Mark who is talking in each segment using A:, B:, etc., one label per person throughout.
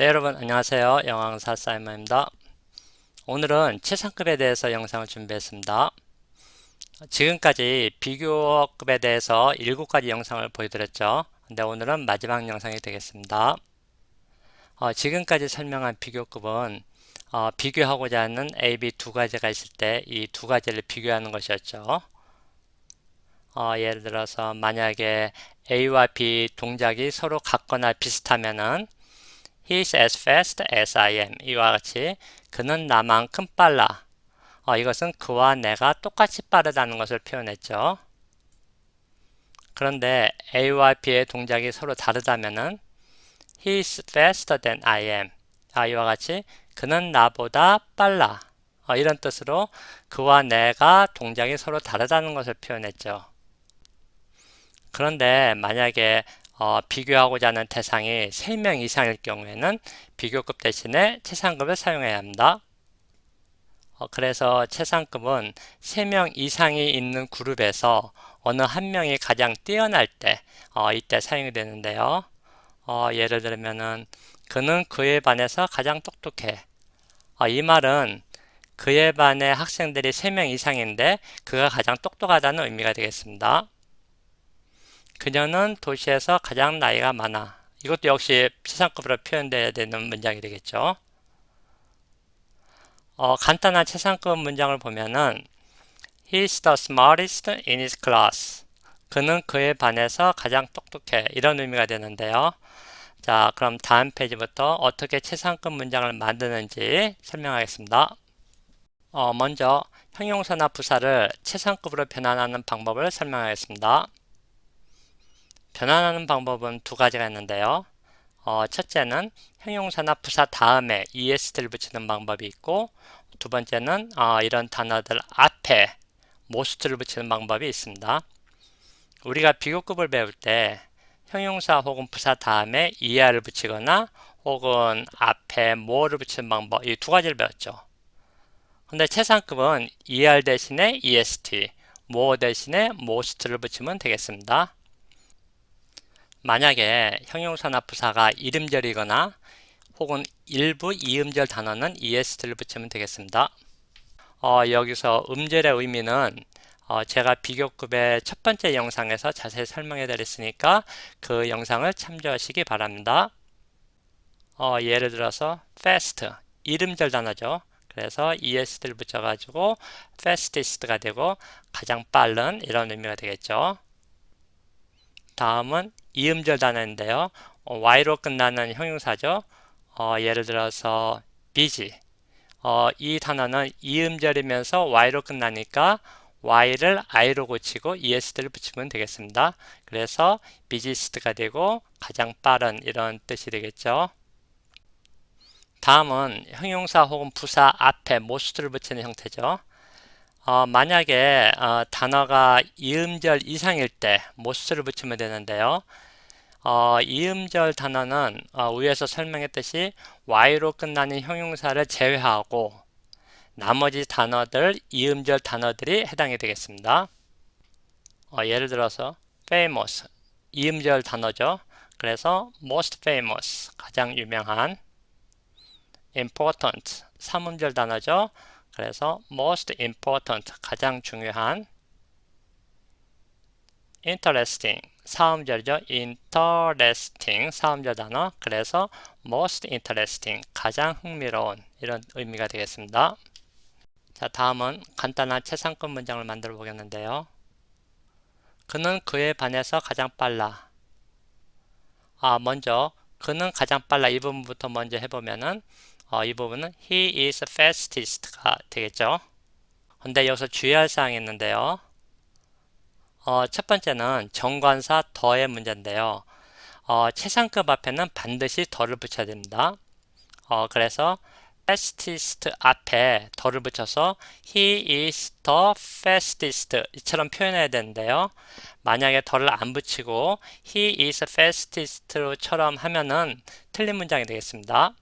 A: 네 여러분 안녕하세요. 영왕사 사이먼입니다. 오늘은 최상급에 대해서 영상을 준비했습니다. 지금까지 비교급에 대해서 7가지 영상을 보여드렸죠. 근데 오늘은 마지막 영상이 되겠습니다. 어, 지금까지 설명한 비교급은 어, 비교하고자 하는 A, B 두 가지가 있을 때 이 두 가지를 비교하는 것이었죠. 어, 예를 들어서 만약에 A와 B 동작이 서로 같거나 비슷하면은 He's as fast as I am. 이와 같이 그는 나만큼 빨라. 어, 이것은 그와 내가 똑같이 빠르다는 것을 표현했죠. 그런데 A와 B의 동작이 서로 다르다면은 He's faster than I am. 아, 이와 같이 그는 나보다 빨라. 어, 이런 뜻으로 그와 내가 동작이 서로 다르다는 것을 표현했죠. 그런데 만약에 어, 비교하고자 하는 대상이 3명 이상일 경우에는 비교급 대신에 최상급을 사용해야 합니다. 어, 그래서 최상급은 3명 이상이 있는 그룹에서 어느 한 명이 가장 뛰어날 때 어, 이때 사용이 되는데요. 어, 예를 들면은 그는 그의 반에서 가장 똑똑해. 어, 이 말은 그의 반의 학생들이 3명 이상인데 그가 가장 똑똑하다는 의미가 되겠습니다. 그녀는 도시에서 가장 나이가 많아. 이것도 역시 최상급으로 표현되어야 되는 문장이 되겠죠. 어, 간단한 최상급 문장을 보면은 He's the smartest in his class. 그는 그의 반에서 가장 똑똑해. 이런 의미가 되는데요. 자, 그럼 다음 페이지부터 어떻게 최상급 문장을 만드는지 설명하겠습니다. 어, 먼저 형용사나 부사를 최상급으로 변환하는 방법을 설명하겠습니다. 변환하는 방법은 두 가지가 있는데요. 어, 첫째는 형용사나 부사 다음에 est를 붙이는 방법이 있고 두 번째는 어, 이런 단어들 앞에 most를 붙이는 방법이 있습니다. 우리가 비교급을 배울 때 형용사 혹은 부사 다음에 er를 붙이거나 혹은 앞에 more를 붙이는 방법 이 두 가지를 배웠죠. 근데 최상급은 er 대신에 est, more 대신에 most를 붙이면 되겠습니다. 만약에 형용사나 부사가 이름절이거나 혹은 일부 이음절 단어는 est를 붙이면 되겠습니다. 어, 여기서 음절의 의미는 어, 제가 비교급의 첫 번째 영상에서 자세히 설명해 드렸으니까 그 영상을 참조하시기 바랍니다. 어, 예를 들어서 fast 이름절 단어죠. 그래서 est를 붙여가지고 fastest가 되고 가장 빠른 이런 의미가 되겠죠. 다음은 이음절 단어인데요. 어, y로 끝나는 형용사죠. 어, 예를 들어서 busy. 어, 이 단어는 이음절이면서 y로 끝나니까 y를 i로 고치고 es를 붙이면 되겠습니다. 그래서 busiest가 되고 가장 빠른 이런 뜻이 되겠죠. 다음은 형용사 혹은 부사 앞에 most를 붙이는 형태죠. 어, 만약에 어, 단어가 이음절 이상일 때 most를 붙이면 되는데요. 어, 이음절 단어는 어, 위에서 설명했듯이 y로 끝나는 형용사를 제외하고 나머지 단어들, 이음절 단어들이 해당이 되겠습니다. 어, 예를 들어서 famous, 이음절 단어죠. 그래서 most famous, 가장 유명한 important, 삼음절 단어죠. 그래서 most important, 가장 중요한 interesting, 사음절이죠. interesting, 사음절 단어. 그래서 most interesting, 가장 흥미로운 이런 의미가 되겠습니다. 자, 다음은 간단한 최상급 문장을 만들어 보겠는데요. 그는 그에 반해서 가장 빨라. 아, 먼저 그는 가장 빨라 이 부분부터 먼저 해보면은 어, 이 부분은 he is fastest가 되겠죠. 근데 여기서 주의할 사항이 있는데요. 어, 첫 번째는 정관사 더의 문제인데요. 어, 최상급 앞에는 반드시 더를 붙여야 됩니다. 어, 그래서 fastest 앞에 더를 붙여서 he is the fastest 이처럼 표현해야 되는데요. 만약에 더를 안 붙이고 he is fastest처럼 하면은 틀린 문장이 되겠습니다.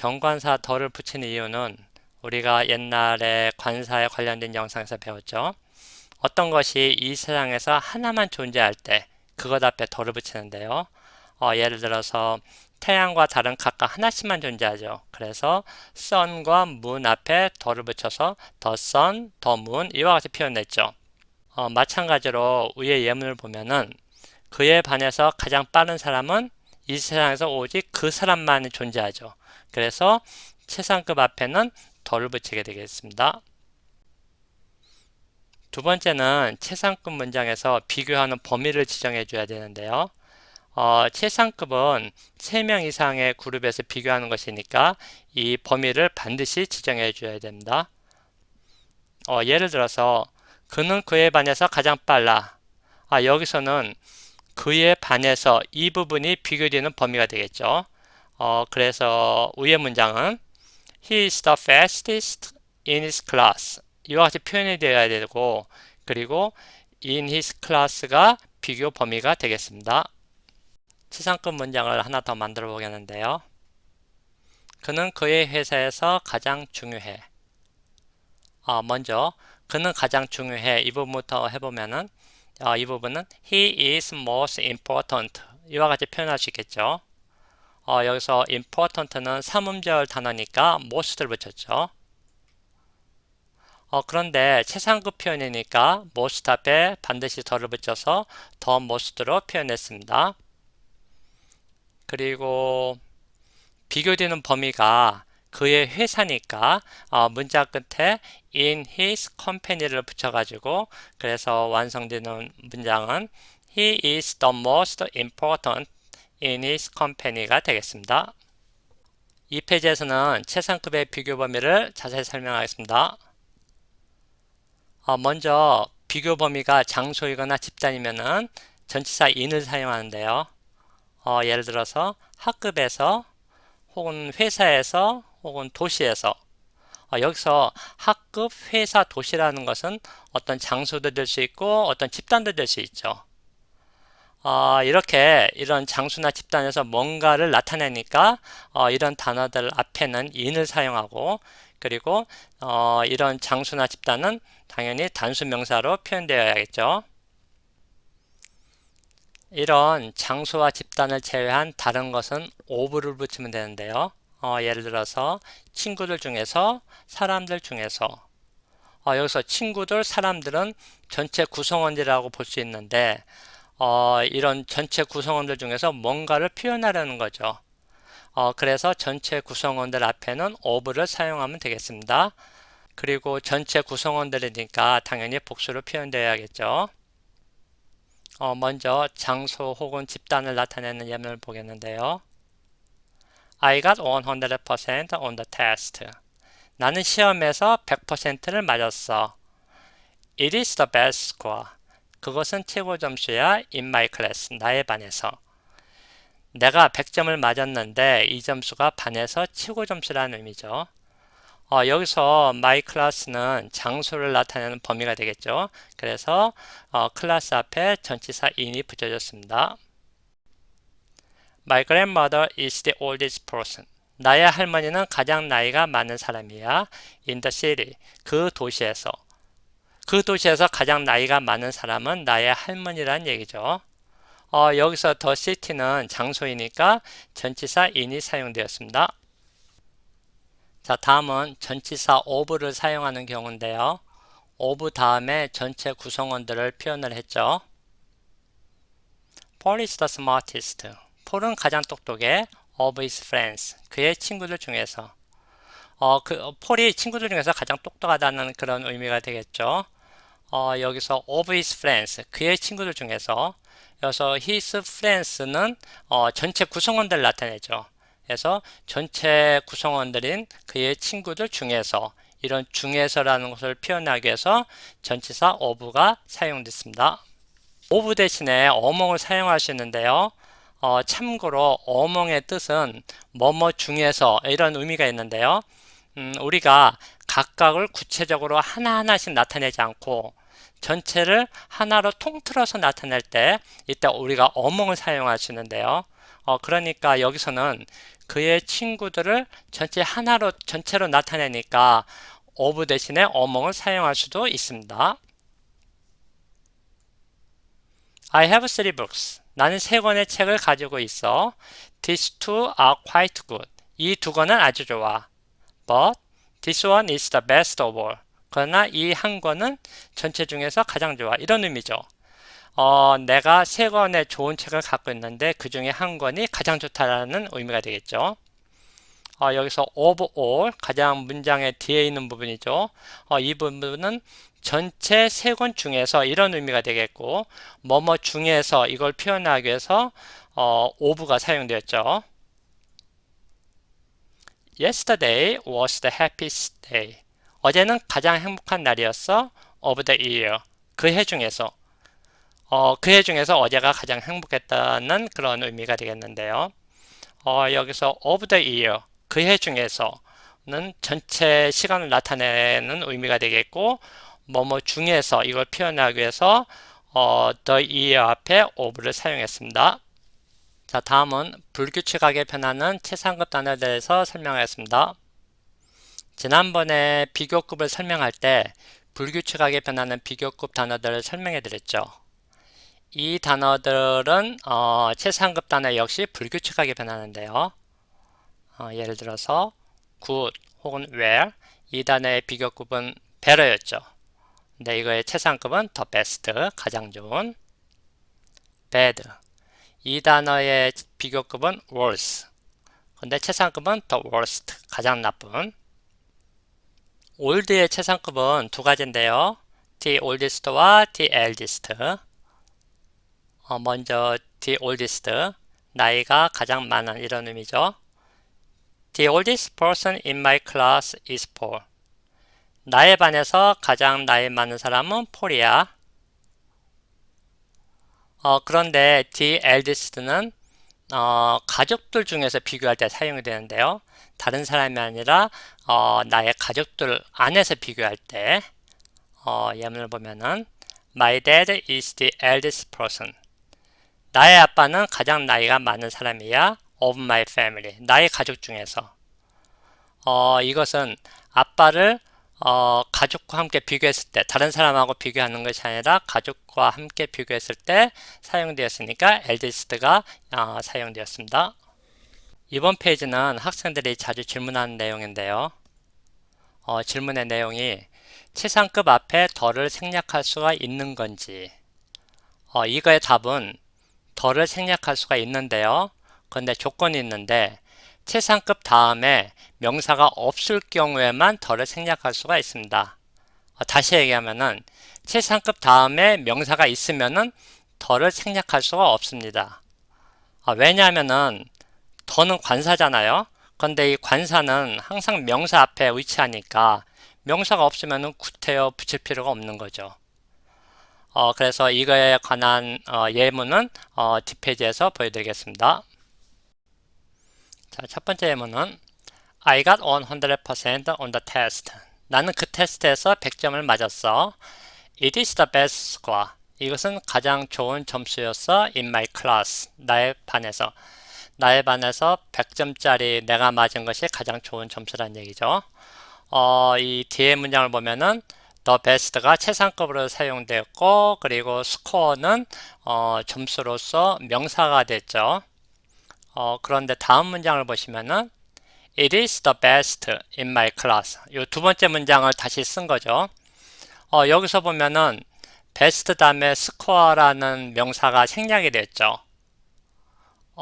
A: 정관사 더를 붙이는 이유는 우리가 옛날에 관사에 관련된 영상에서 배웠죠. 어떤 것이 이 세상에서 하나만 존재할 때 그것 앞에 더를 붙이는데요. 어, 예를 들어서 태양과 달은 각각 하나씩만 존재하죠. 그래서 sun과 moon 앞에 더를 붙여서 the sun, the moon 이와 같이 표현했죠. 어, 마찬가지로 위의 예문을 보면은 그에 반해서 가장 빠른 사람은 이 세상에서 오직 그 사람만이 존재하죠. 그래서 최상급 앞에는 덜을 붙이게 되겠습니다. 두 번째는 최상급 문장에서 비교하는 범위를 지정해 줘야 되는데요. 어, 최상급은 3명 이상의 그룹에서 비교하는 것이니까 이 범위를 반드시 지정해 줘야 됩니다. 어, 예를 들어서 그는 그에 반해서 가장 빨라. 아, 여기서는 그에 반해서 이 부분이 비교되는 범위가 되겠죠. 어, 그래서 위의 문장은 He is the fastest in his class. 이와 같이 표현이 되어야 되고 그리고 in his class가 비교 범위가 되겠습니다. 치상급 문장을 하나 더 만들어 보겠는데요. 그는 그의 회사에서 가장 중요해. 아, 먼저 그는 가장 중요해 이 부분부터 해보면은 어, 이 부분은 he is most important 이와 같이 표현할 수 있겠죠. 어, 여기서 important는 삼음절 단어니까 most를 붙였죠. 어, 그런데 최상급 표현이니까 most 앞에 반드시 더를 붙여서 더 most로 표현했습니다. 그리고 비교되는 범위가 그의 회사니까 어, 문자 끝에 in his company를 붙여가지고 그래서 완성되는 문장은 he is the most important in his company가 되겠습니다. 이 페이지에서는 최상급의 비교 범위를 자세히 설명하겠습니다. 어, 먼저 비교 범위가 장소이거나 집단이면은 전치사 in을 사용하는데요. 어, 예를 들어서 학급에서 혹은 회사에서 혹은 도시에서 어, 여기서 학급, 회사, 도시라는 것은 어떤 장소도 될 수 있고 어떤 집단도 될 수 있죠. 어, 이렇게 이런 장수나 집단에서 뭔가를 나타내니까 어, 이런 단어들 앞에는 in을 사용하고 그리고 어, 이런 장수나 집단은 당연히 단수 명사로 표현되어야겠죠. 이런 장소와 집단을 제외한 다른 것은 오브를 붙이면 되는데요. 어, 예를 들어서 친구들 중에서 사람들 중에서 어, 여기서 친구들 사람들은 전체 구성원들이라고 볼 수 있는데 어, 이런 전체 구성원들 중에서 뭔가를 표현하려는 거죠. 어, 그래서 전체 구성원들 앞에는 of를 사용하면 되겠습니다. 그리고 전체 구성원들이니까 당연히 복수로 표현되어야겠죠. 어, 먼저 장소 혹은 집단을 나타내는 예문을 보겠는데요. I got 100% on the test. 나는 시험에서 100%를 맞았어. It is the best score. 그것은 최고 점수야 in my class. 나의 반에서. 내가 100점을 맞았는데 이 점수가 반에서 최고 점수라는 의미죠. 어, 여기서 my class는 장소를 나타내는 범위가 되겠죠. 그래서 어, 클래스 앞에 전치사 in이 붙여졌습니다. My grandmother is the oldest person. 나의 할머니는 가장 나이가 많은 사람이야. In the city. 그 도시에서. 그 도시에서 가장 나이가 많은 사람은 나의 할머니란 얘기죠. 어, 여기서 the city는 장소이니까 전치사 in이 사용되었습니다. 자, 다음은 전치사 of를 사용하는 경우인데요. of 다음에 전체 구성원들을 표현을 했죠. Paul is the smartest. 폴은 가장 똑똑해. of his friends. 그의 친구들 중에서. 어, 그, 폴이 친구들 중에서 가장 똑똑하다는 그런 의미가 되겠죠. 어, 여기서 of his friends. 그의 친구들 중에서. 여기서 his friends는 어, 전체 구성원들을 나타내죠. 그래서 전체 구성원들인 그의 친구들 중에서 이런 중에서라는 것을 표현하기 위해서 전치사 of가 사용됐습니다. of 대신에 어몽을 사용할 수 있는데요. 어, 참고로 어몽의 뜻은 뭐뭐 중에서 이런 의미가 있는데요. 음, 우리가 각각을 구체적으로 하나하나씩 나타내지 않고 전체를 하나로 통틀어서 나타낼 때 이때 우리가 어몽을 있는데요. 어, 그러니까 여기서는 그의 친구들을 전체 하나로 전체로 나타내니까 of 대신에 어몽을 사용할 수도 있습니다. I have three books. 나는 세 권의 책을 가지고 있어. These two are quite good. 이 두 권은 아주 좋아. But this one is the best of all. 그러나 이 한 권은 전체 중에서 가장 좋아. 이런 의미죠. 어, 내가 세 권의 좋은 책을 갖고 있는데 그 중에 한 권이 가장 좋다라는 의미가 되겠죠. 어, 여기서 of all 가장 문장의 뒤에 있는 부분이죠. 어, 이 부분은 전체 세 권 중에서 이런 의미가 되겠고 뭐뭐 중에서 이걸 표현하기 위해서 어, of가 사용되었죠. Yesterday was the happiest day. 어제는 가장 행복한 날이었어. Of the year. 그 해 중에서. 어, 그 해 중에서 어제가 가장 행복했다는 그런 의미가 되겠는데요. 어, 여기서 of the year. 그 해 중에서는 전체 시간을 나타내는 의미가 되겠고, 뭐뭐 중에서 이걸 표현하기 위해서 어, the year 앞에 of를 사용했습니다. 자, 다음은 불규칙하게 변하는 최상급 단어에 대해서 설명하겠습니다. 지난번에 비교급을 설명할 때 불규칙하게 변하는 비교급 단어들을 설명해 드렸죠. 이 단어들은 어, 최상급 단어 역시 불규칙하게 변하는데요. 어, 예를 들어서 good 혹은 where 이 단어의 비교급은 better였죠. 근데 이거의 최상급은 the best 가장 좋은 bad 이 단어의 비교급은 worse. 근데 최상급은 the worst, 가장 나쁜. Old의 최상급은 두 가지인데요. the oldest와 the eldest. 어, 먼저 the oldest, 나이가 가장 많은 이런 의미죠. The oldest person in my class is Paul. 나의 반에서 가장 나이 많은 사람은 폴이야. 어, 그런데 the eldest는 어, 가족들 중에서 비교할 때 사용이 되는데요. 다른 사람이 아니라 어, 나의 가족들 안에서 비교할 때 어, 예문을 보면은 My dad is the eldest person. 나의 아빠는 가장 나이가 많은 사람이야. Of my family. 나의 가족 중에서. 어, 이것은 아빠를 어, 가족과 함께 비교했을 때 다른 사람하고 비교하는 것이 아니라 가족과 함께 비교했을 때 사용되었으니까 eldest가 어, 사용되었습니다. 이번 페이지는 학생들이 자주 질문하는 내용인데요. 어, 질문의 내용이 최상급 앞에 덜을 생략할 수가 있는 건지 어, 이거의 답은 덜을 생략할 수가 있는데요. 그런데 조건이 있는데 최상급 다음에 명사가 없을 경우에만 덜을 생략할 수가 있습니다. 어, 다시 얘기하면은 최상급 다음에 명사가 있으면은 덜을 생략할 수가 없습니다. 어, 왜냐하면은 더는 관사잖아요. 그런데 이 관사는 항상 명사 앞에 위치하니까 명사가 없으면은 구태여 붙일 필요가 없는 거죠. 어, 그래서 이거에 관한 어, 예문은 어, 뒷페이지에서 보여드리겠습니다. 자, 첫 번째 예문은 I got 100% on the test. 나는 그 테스트에서 100점을 맞았어. It is the best score. 이것은 가장 좋은 점수였어. In my class. 나의 반에서. 나의 반에서 100점짜리 내가 맞은 것이 가장 좋은 점수란 얘기죠. 어, 이 뒤에 문장을 보면은 the best가 최상급으로 사용되었고 그리고 score는 어, 점수로서 명사가 됐죠. 어, 그런데 다음 문장을 보시면은 It is the best in my class. 이 두 번째 문장을 다시 쓴 거죠. 어, 여기서 보면은 best 다음에 score라는 명사가 생략이 됐죠.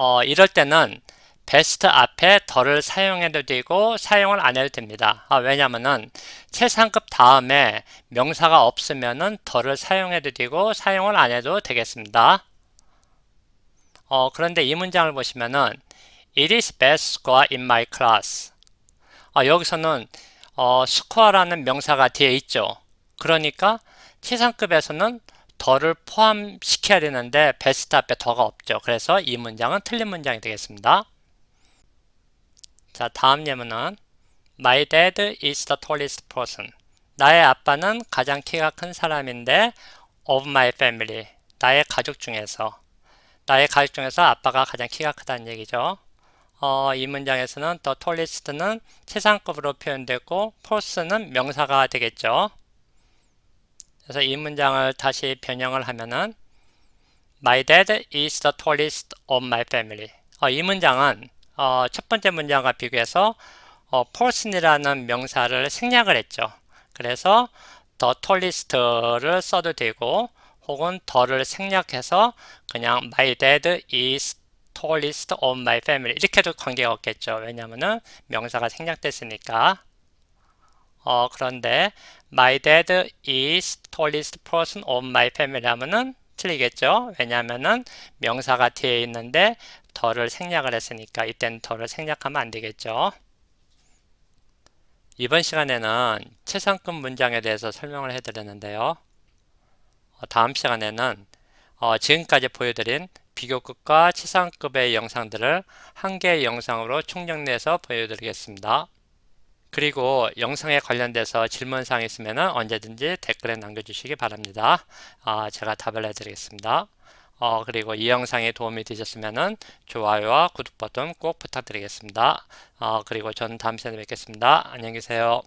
A: 어, 이럴 때는 best 앞에 더를 사용해도 되고 사용을 안 해도 됩니다. 아, 왜냐면은 최상급 다음에 명사가 없으면은 더를 사용해도 되고 사용을 안 해도 되겠습니다. 어, 그런데 이 문장을 보시면은 It is best score in my class. 아, 여기서는 어, score라는 명사가 뒤에 있죠. 그러니까 최상급에서는 더를 포함시켜야 되는데 best 앞에 더가 없죠. 그래서 이 문장은 틀린 문장이 되겠습니다. 자, 다음 예문은 My dad is the tallest person. 나의 아빠는 가장 키가 큰 사람인데 of my family. 나의 가족 중에서 나의 가족 중에서 아빠가 가장 키가 크다는 얘기죠. 어, 이 문장에서는 the tallest는 최상급으로 표현되고 force는 명사가 되겠죠. 그래서 이 문장을 다시 변형을 하면은 My dad is the tallest of my family. 어, 이 문장은 어, 첫 번째 문장과 비교해서 어, person이라는 명사를 생략을 했죠. 그래서 the tallest를 써도 되고 혹은 더를 생략해서 그냥 my dad is tallest of my family 이렇게 해도 관계가 없겠죠. 왜냐하면 명사가 생략됐으니까. 어, 그런데 my dad is tallest person of my family 하면은 틀리겠죠. 왜냐하면은 명사가 뒤에 있는데 더를 생략을 했으니까 이때는 더를 생략하면 안 되겠죠. 이번 시간에는 최상급 문장에 대해서 설명을 해드렸는데요. 어, 다음 시간에는 어, 지금까지 보여드린 비교급과 최상급의 영상들을 한 개의 영상으로 총정리해서 보여드리겠습니다. 그리고 영상에 관련돼서 질문사항 있으면 언제든지 댓글에 남겨주시기 바랍니다. 아, 제가 답을 해드리겠습니다. 어, 그리고 이 영상이 도움이 되셨으면 좋아요와 구독 버튼 꼭 부탁드리겠습니다. 어, 그리고 저는 다음 시간에 뵙겠습니다. 안녕히 계세요.